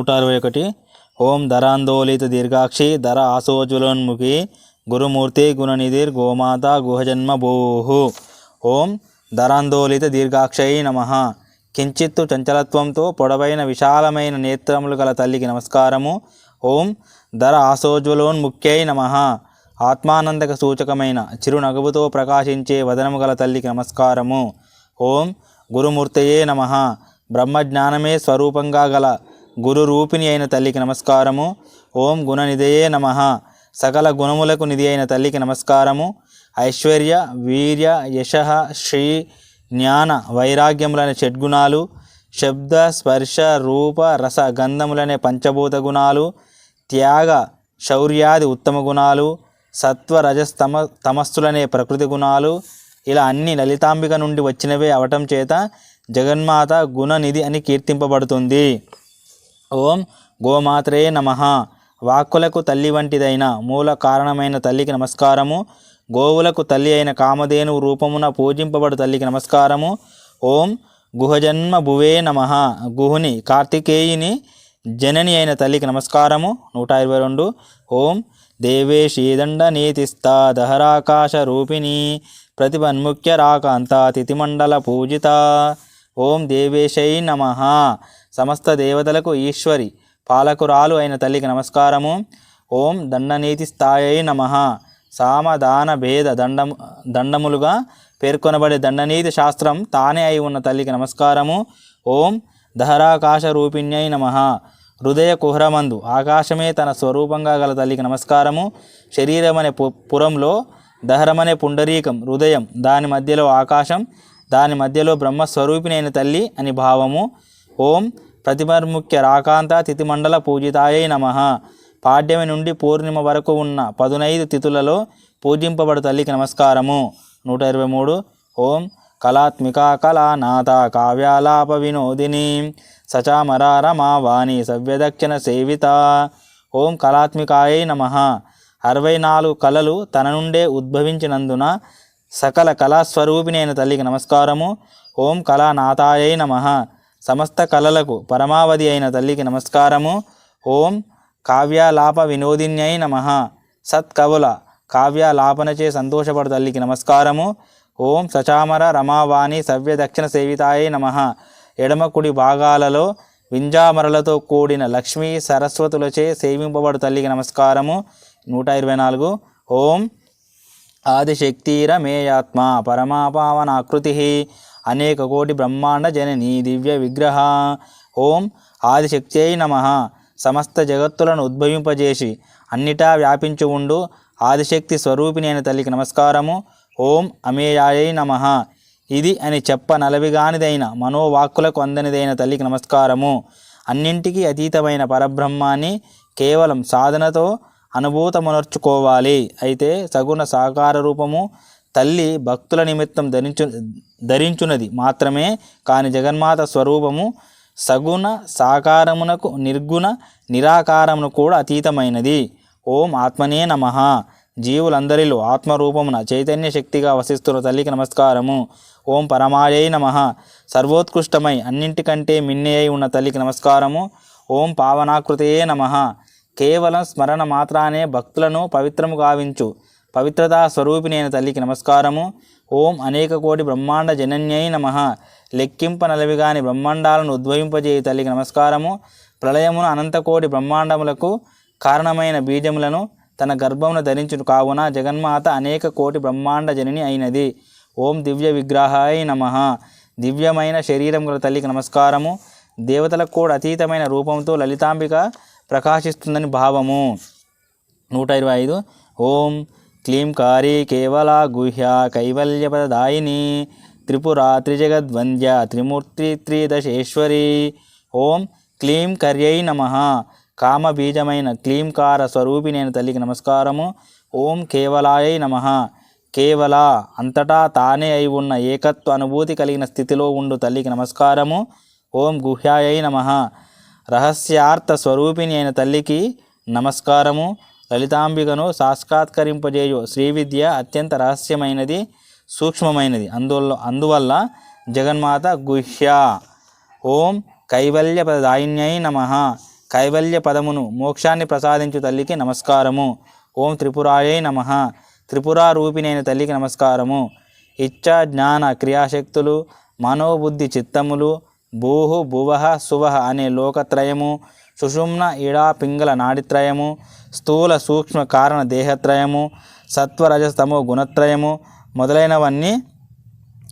నూట అరవై ఒకటి. ఓం ధరాందోళిత దీర్ఘాక్షి ధర ఆశోజ్వలోన్ముఖి గురుమూర్తి గుణనిధిర్ గోమాత గుహజన్మ భూహు ఓం ధరాందోళిత దీర్ఘాక్షై నమ. కించిత్తు చంచలత్వంతో పొడవైన విశాలమైన నేత్రములు గల తల్లికి నమస్కారము. ఓం ధర ఆశోజ్వలోన్ముఖ్యై నమ. ఆత్మానందక సూచకమైన చిరునగువుతో ప్రకాశించే వదనము గల తల్లికి నమస్కారము. ఓం గురుమూర్తయే నమ. బ్రహ్మజ్ఞానమే స్వరూపంగా గల గురు రూపిణి అయిన తల్లికి నమస్కారము. ఓం గుణనిధయే నమ. సకల గుణములకు నిధి అయిన తల్లికి నమస్కారము. ఐశ్వర్య వీర్య యశ శ్రీ జ్ఞాన వైరాగ్యములనే షడ్గుణాలు. శబ్ద స్పర్శ రూప రస గంధములనే పంచభూత గుణాలు. త్యాగ శౌర్యాది ఉత్తమ గుణాలు. సత్వ రజస్తమ తమస్సులనే ప్రకృతి గుణాలు. ఇలా అన్ని లలితాంబిక నుండి వచ్చినవే అవటం చేత జగన్మాత గుణనిధి అని కీర్తింపబడుతుంది. ఓం గోమాత్రే నమ. వాక్కులకు తల్లి వంటిదైన మూల కారణమైన తల్లికి నమస్కారము. గోవులకు తల్లి అయిన కామధేను రూపమున పూజింపబడు తల్లికి నమస్కారము. ఓం గుహజన్మ భువే నమ. గుహుని కార్తికేయుని జనని అయిన తల్లికి నమస్కారము. నూట ఇరవై రెండు. ఓం దేవేశీదండ నీతిస్తా దహరాకాశ రూపిణి ప్రతిపన్ముఖ్య రాకాంత తిథిమండల పూజిత. ఓం దేవేశై నమ. సమస్త దేవతలకు ఈశ్వరి పాలకురాలు అయిన తల్లికి నమస్కారము. ఓం దండనీతి స్థాయి నమ. సామదాన భేద దండము దండములుగా పేర్కొనబడే దండనీతి శాస్త్రం తానే అయి ఉన్న తల్లికి నమస్కారము. ఓం దహరాకాశ రూపిణ్యై నమ. హృదయ కుహరమందు ఆకాశమే తన స్వరూపంగా గల తల్లికి నమస్కారము. శరీరం అనే పు పురంలో దహరమనే పుండరీకం హృదయం దాని మధ్యలో ఆకాశం దాని మధ్యలో బ్రహ్మస్వరూపినైన తల్లి అని భావము. ఓం ప్రతిమర్ముఖ్య రాకాంత తిథిమండల పూజితాయై నమ. పాడ్యమి నుండి పూర్ణిమ వరకు ఉన్న పదునైదు తిథులలో పూజింపబడు తల్లికి నమస్కారము. నూట ఇరవై మూడు. ఓం కళాత్మిక కళానాథ కావ్యాలాప వినోదిని సచామరారమా వాణి సవ్యదక్షిణ సేవిత. ఓం కళాత్మికాయై నమ. అరవై నాలుగు కళలు తన నుండే ఉద్భవించినందున సకల కళాస్వరూపిణి తల్లికి నమస్కారము. ఓం కళానాథాయై నమ. సమస్త కళలకు పరమావధి అయిన తల్లికి నమస్కారము. ఓం కావ్యాలాప వినోదిన్యై నమ. సత్కవుల కావ్యాలాపనచే సంతోషపడు తల్లికి నమస్కారము. ఓం సచామర రమావాణి సవ్య దక్షిణ సేవితాయై నమ. ఎడమ కుడి భాగాలలో వింజామరలతో కూడిన లక్ష్మీ సరస్వతులచే సేవింపబడు తల్లికి నమస్కారము. నూట ఇరవై నాలుగు. ఓం ఆదిశక్తిరమేయాత్మ పరమాపావనాకృతి అనేక కోటి బ్రహ్మాండ జనని దివ్య విగ్రహ. ఓం ఆదిశక్తి అయి నమ. సమస్త జగత్తులను ఉద్భవింపజేసి అన్నిటా వ్యాపించి ఉండు. ఆదిశక్తి స్వరూపిణి అయిన తల్లికి నమస్కారము. ఓం అమేయాయై నమ. ఇది అని చెప్ప నలవిగానిదైన మనోవాక్కులకు అందనిదైన తల్లికి నమస్కారము. అన్నింటికీ అతీతమైన పరబ్రహ్మాన్ని కేవలం సాధనతో అనుభూతమునర్చుకోవాలి. అయితే సగుణ సాకార రూపము తల్లి భక్తుల నిమిత్తం ధరించు ధరించున్నది మాత్రమే కాని జగన్మాత స్వరూపము సగుణ సాకారమునకు నిర్గుణ నిరాకారమును కూడా అతీతమైనది. ఓం ఆత్మనే నమ. జీవులందరిలో ఆత్మరూపమున చైతన్య శక్తిగా వసిస్తున్న తల్లికి నమస్కారము. ఓం పరమాయై నమ. సర్వోత్కృష్టమై అన్నింటికంటే మిన్నే అయి ఉన్న తల్లికి నమస్కారము. ఓం పావనాకృతయే నమ. కేవలం స్మరణ మాత్రానే భక్తులను పవిత్రము గావించు. పవిత్రతా స్వరూపిణి అయిన తల్లికి నమస్కారము. ఓం అనేక కోటి బ్రహ్మాండ జనన్యై నమ. లెక్కింప నలవిగాని బ్రహ్మాండాలను ఉద్భవింపజేయి తల్లికి నమస్కారము. ప్రళయమున అనంతకోటి బ్రహ్మాండములకు కారణమైన బీజములను తన గర్భమును ధరించును కావున జగన్మాత అనేక కోటి బ్రహ్మాండ జనని అయినది. ఓం దివ్య విగ్రహాయ నమ. దివ్యమైన శరీరం గల తల్లికి నమస్కారము. దేవతలకు కూడా అతీతమైన రూపంతో లలితాంబిక ప్రకాశిస్తుందని భావము. నూట ఇరవై ఐదు. ఓం క్లీం కారీ కేవల గుహ్య కైవల్యపదాయిని త్రిపురా త్రిజగద్వంద్య త్రిమూర్తి త్రిదశేశ్వరి. ఓం క్లీం కర్యై నమ. కామబీజమైన క్లీంకార నేను తల్లికి నమస్కారము. ఓం కేవలాయై నమ. కేవల అంతటా తానే అయి ఉన్న ఏకత్వ అనుభూతి కలిగిన స్థితిలో ఉండు తల్లికి నమస్కారము. ఓం గుహ్యాయై నమ. రహస్యార్థ స్వరూపిణి అయిన తల్లికి నమస్కారము లలితాంబికను సాక్షాత్కరింపజేయు. శ్రీ విద్య అత్యంత రహస్యమైనది సూక్ష్మమైనది. అందువల్ల అందువల్ల జగన్మాత గుహ్య. ఓం కైవల్యపదాయిన్యై నమ. కైవల్య పదమును మోక్షాన్ని ప్రసాదించు తల్లికి నమస్కారము. ఓం త్రిపురాయై నమ. త్రిపురా రూపిణైన తల్లికి నమస్కారము. ఇచ్చా జ్ఞాన క్రియాశక్తులు మనోబుద్ధి చిత్తములు భూహు భువః సువహ అనే లోకత్రయము సుషుమ్న ఇడా పింగళ నాడిత్రయము స్థూల సూక్ష్మ కారణ దేహత్రయము సత్వరజస్తమో గుణత్రయము మొదలైనవన్నీ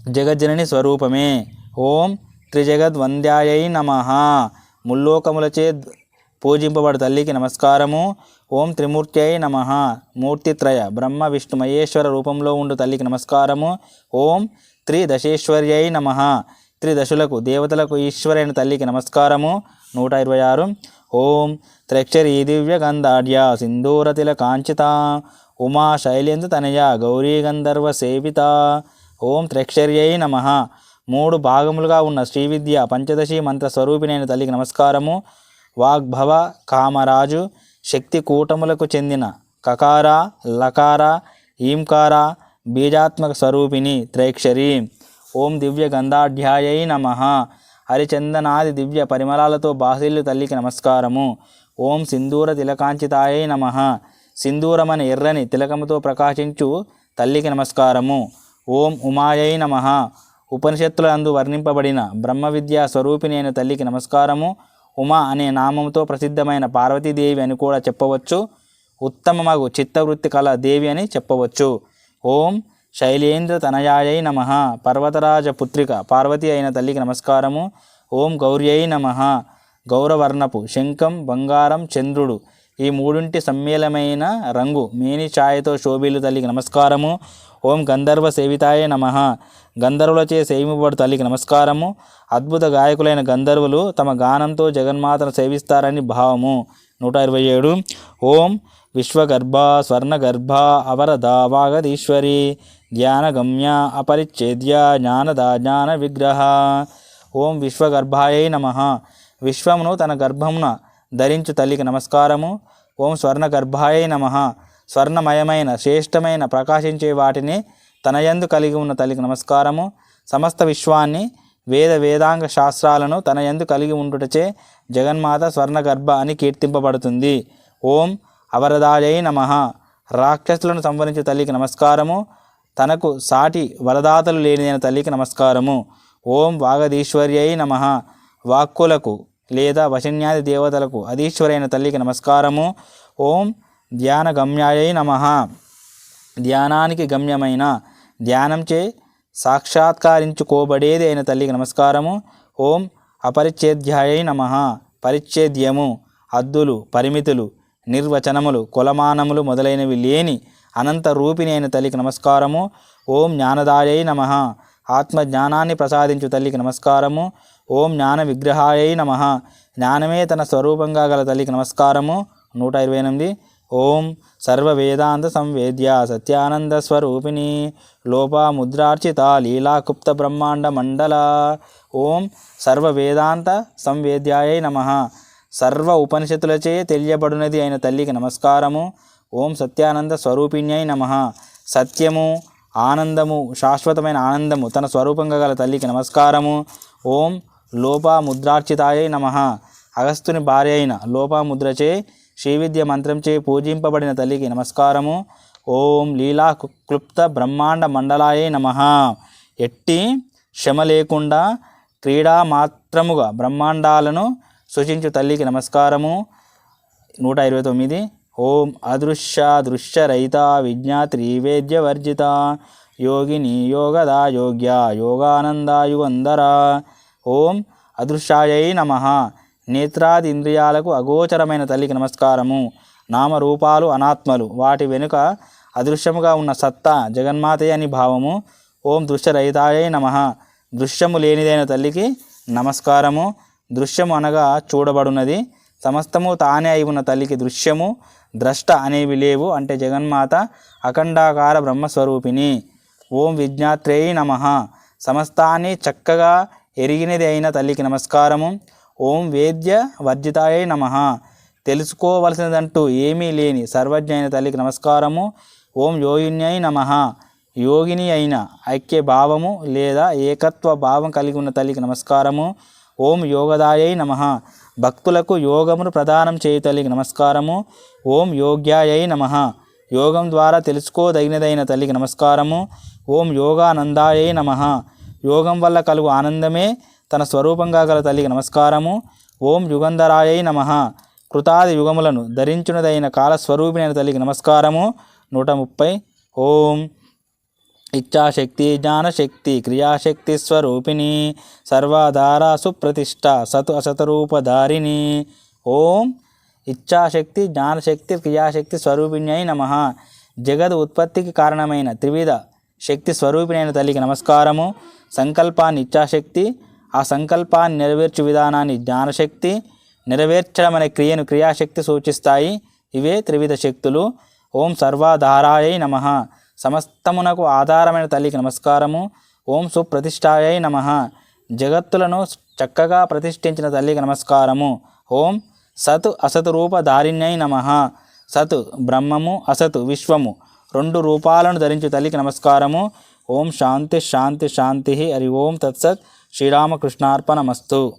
జగజ్జనని స్వరూపమే. ఓం త్రిజగద్వంద్యాయై నమ. ముల్లోకములచే పూజింపబడు తల్లికి నమస్కారము. ఓం త్రిమూర్త్యై నమ. మూర్తిత్రయ బ్రహ్మ విష్ణు మహేశ్వర రూపంలో ఉండు తల్లికి నమస్కారము. ఓం త్రిదశేశ్వర్యై నమ. త్రిదశులకు దేవతలకు ఈశ్వరైన తల్లికి నమస్కారము. నూట ఇరవై ఆరు. ఓం త్రక్షరీ దివ్య గంధాఢ్య సింధూరతిల కాంచిత. ఉమా శైలేంద్ర తనయ గౌరీ గంధర్వ సేవిత. ఓం త్రక్షర్యై నమ. మూడు భాగములుగా ఉన్న శ్రీవిద్య పంచదశి మంత్ర స్వరూపిణైన తల్లికి నమస్కారము. వాగ్భవ కామరాజు శక్తి కూటములకు చెందిన కకార లకార ఈంకార బీజాత్మక స్వరూపిణి త్రైక్షరి. ఓం దివ్య గంధాఢ్యాయై నమ. హరిచందనాది దివ్య పరిమళాలతో బాసిల్లు తల్లికి నమస్కారము. ఓం సింధూర తిలకాంచితాయై నమ. సింధూరమని ఎర్రని తిలకముతో ప్రకాశించు తల్లికి నమస్కారము. ఓం ఉమాయై నమ. ఉపనిషత్తులందు వర్ణింపబడిన బ్రహ్మ విద్యా స్వరూపిణి అయిన తల్లికి నమస్కారము. ఉమా అనే నామంతో ప్రసిద్ధమైన పార్వతీదేవి అని కూడా చెప్పవచ్చు. ఉత్తమమగు చిత్తవృత్తి కల దేవి అని చెప్పవచ్చు. ఓం శైలేంద్ర తనయాయై నమ. పర్వతరాజ పుత్రిక పార్వతి అయిన తల్లికి నమస్కారము. ఓం గౌర్యై నమ. గౌరవర్ణపు శంఖం బంగారం చంద్రుడు ఈ మూడింటి సమ్మేళమైన రంగు మేని ఛాయతో శోభిలు తల్లికి నమస్కారము. ఓం గంధర్వ సేవితాయ నమ. గంధర్వులచే సేవింపబడు తల్లికి నమస్కారము. అద్భుత గాయకులైన గంధర్వులు తమ గానంతో జగన్మాతను సేవిస్తారని భావము. నూట ఇరవై ఏడు. ఓం విశ్వగర్భ స్వర్ణగర్భ అవరద వాగదీశ్వరి ధ్యానగమ్య అపరిచ్ఛేద్య జ్ఞానద జ్ఞాన విగ్రహ ఓం విశ్వగర్భాయై నమ. విశ్వమును తన గర్భమున ధరించు తల్లికి నమస్కారము. ఓం స్వర్ణగర్భాయై నమ. స్వర్ణమయమైన శ్రేష్టమైన ప్రకాశించే వాటిని తనయందు కలిగి ఉన్న తల్లికి నమస్కారము. సమస్త విశ్వాన్ని వేద వేదాంగ శాస్త్రాలను తనయందు కలిగి ఉండుటచే జగన్మాత స్వర్ణగర్భ అని కీర్తింపబడుతుంది. ఓం అవరదాయై నమ. రాక్షసులను సంవరించే తల్లికి నమస్కారము. తనకు సాటి వరదాతలు లేనిదైన తల్లికి నమస్కారము. ఓం వాగదీశ్వర్యై నమ. వాక్కులకు లేదా వశన్యాది దేవతలకు అధీశ్వరైన తల్లికి నమస్కారము. ఓం ధ్యాన గమ్యాయై నమ. ధ్యానానికి గమ్యమైన ధ్యానంచే సాక్షాత్కరించుకోబడేది అయిన తల్లికి నమస్కారము. ఓం అపరిచ్ఛేద్యాయై నమ. పరిచ్ఛేద్యము. అద్దులు పరిమితులు నిర్వచనములు కొలమానములు మొదలైనవి లేని అనంత రూపిణి అయిన తల్లికి నమస్కారము. ఓం జ్ఞానదాయై నమ. ఆత్మ జ్ఞానాన్ని ప్రసాదించు తల్లికి నమస్కారము. ఓం జ్ఞాన విగ్రహాయై నమ. జ్ఞానమే తన స్వరూపంగా గల తల్లికి నమస్కారము. నూట ఇరవై ఎనిమిది. ఓం సర్వ వేదాంత సంవేద్య సత్యానంద స్వరూపిణి. లోపాముద్రార్చిత లీలాకుప్త బ్రహ్మాండ మండల. ఓం సర్వ వేదాంత సంవేద్యాయై నమ. సర్వ ఉపనిషత్తులచే తెలియబడినది అయిన తల్లికి నమస్కారము. ఓం సత్యానంద స్వరూపిణ్యై నమ. సత్యము ఆనందము శాశ్వతమైన ఆనందము తన స్వరూపంగా గల తల్లికి నమస్కారము. ఓం లోపాముద్రార్చితాయై నమ. అగస్తుని భార్య అయిన లోపాముద్రచే శ్రీవిద్య మంత్రంచే పూజింపబడిన తల్లికి నమస్కారము. ఓం లీలా క్లుప్త బ్రహ్మాండ మండలాయే నమ. ఎట్టి శ్రమ లేకుండా క్రీడా మాత్రముగా బ్రహ్మాండాలను సూచించు తల్లికి నమస్కారము. నూట ఇరవై తొమ్మిది. ఓం అదృశ్య దృశ్య రహిత విజ్ఞా త్రివేద్య వర్జిత. యోగిని యోగదా యోగ్య యోగానందాయుగంధర. ఓం అదృశ్యాయై నమ. నేత్రాదింద్రియాలకు అగోచరమైన తల్లికి నమస్కారము. నామరూపాలు అనాత్మలు. వాటి వెనుక అదృశ్యముగా ఉన్న సత్తా జగన్మాతయ్య అని భావము. ఓం దృశ్యరహితాయై నమ. దృశ్యము లేనిదైన తల్లికి నమస్కారము. దృశ్యము అనగా చూడబడున్నది. సమస్తము తానే అయి ఉన్న తల్లికి దృశ్యము ద్రష్ట అనేవి లేవు అంటే జగన్మాత అఖండాకార బ్రహ్మస్వరూపిణి. ఓం విజ్ఞాత్రేయి నమ. సమస్తాన్ని చక్కగా ఎరిగినది అయిన తల్లికి నమస్కారము. ఓం వేద్య వర్జితాయ నమ. తెలుసుకోవలసినదంటూ ఏమీ లేని సర్వజ్ఞ అయిన తల్లికి నమస్కారము. ఓం యోగిన్యై నమ. యోగిని అయిన ఐక్య భావము లేదా ఏకత్వ భావం కలిగి ఉన్న తల్లికి నమస్కారము. ఓం యోగదాయై నమ. భక్తులకు యోగమును ప్రదానం చేయు నమస్కారము. ఓం యోగ్యాయై నమ. యోగం ద్వారా తెలుసుకోదగినదైన తల్లికి నమస్కారము. ఓం యోగానందాయై నమ. యోగం వల్ల కలుగు ఆనందమే తన స్వరూపంగా గల తల్లికి నమస్కారము. ఓం యుగంధరాయై నమ. కృతాది యుగములను ధరించునదైన కాలస్వరూపిణైన తల్లికి నమస్కారము. నూట ముప్పై. ఓం ఇచ్ఛాశక్తి జ్ఞానశక్తి క్రియాశక్తి స్వరూపిణి సర్వాధారా సుప్రతిష్ట సతు అసతరూపధారిణి. ఓం ఇచ్ఛాశక్తి జ్ఞానశక్తి క్రియాశక్తి స్వరూపిణి అయి నమ. జగద్ ఉత్పత్తికి కారణమైన త్రివిధ శక్తి స్వరూపిణైన తల్లికి నమస్కారము సంకల్పాన్ని ఇచ్ఛాశక్తి ఆ సంకల్పాన్ని నెరవేర్చు విధానాన్ని జ్ఞానశక్తి నెరవేర్చడం అనే క్రియను క్రియాశక్తి సూచిస్తాయి. ఇవే త్రివిధ శక్తులు. ఓం సర్వాధారాయ నమ. సమస్తమునకు ఆధారమైన తల్లికి నమస్కారము. ఓం సుప్రతిష్టాయై నమ. జగత్తులను చక్కగా ప్రతిష్ఠించిన తల్లికి నమస్కారము. ఓం సత్ అసత్ రూపధారిణ్యై నమ. సత్ బ్రహ్మము అసత్ విశ్వము. రెండు రూపాలను ధరించు తల్లికి నమస్కారము. ఓం శాంతి శాంతి శాంతి. హరి ఓం తత్సత్. శ్రీరామకృష్ణార్పణమస్తు.